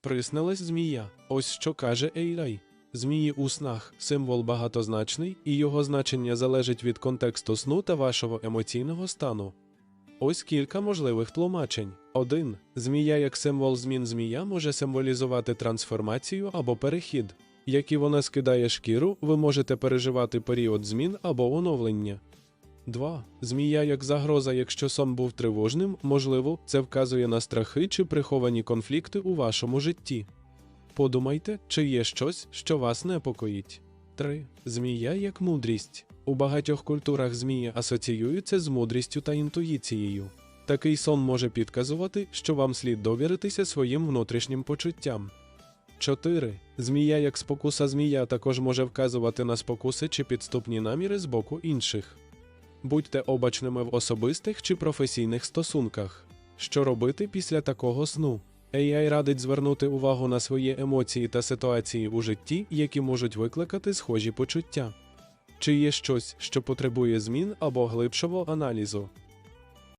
Приснилась змія. Ось що каже AI. Змії у снах символ багатозначний, і його значення залежить від контексту сну та вашого емоційного стану. Ось кілька можливих тлумачень. 1. Змія як символ змін змія може символізувати трансформацію або перехід. Як і вона скидає шкіру, ви можете переживати період змін або оновлення. 2. Змія як загроза, якщо сон був тривожним, можливо, це вказує на страхи чи приховані конфлікти у вашому житті. Подумайте, чи є щось, що вас непокоїть. 3. Змія як мудрість. У багатьох культурах змії асоціюються з мудрістю та інтуїцією. Такий сон може підказувати, що вам слід довіритися своїм внутрішнім почуттям. 4. Змія як спокуса змія також може вказувати на спокуси чи підступні наміри з боку інших. Будьте обачними в особистих чи професійних стосунках. Що робити після такого сну? AI радить звернути увагу на свої емоції та ситуації у житті, які можуть викликати схожі почуття. Чи є щось, що потребує змін або глибшого аналізу?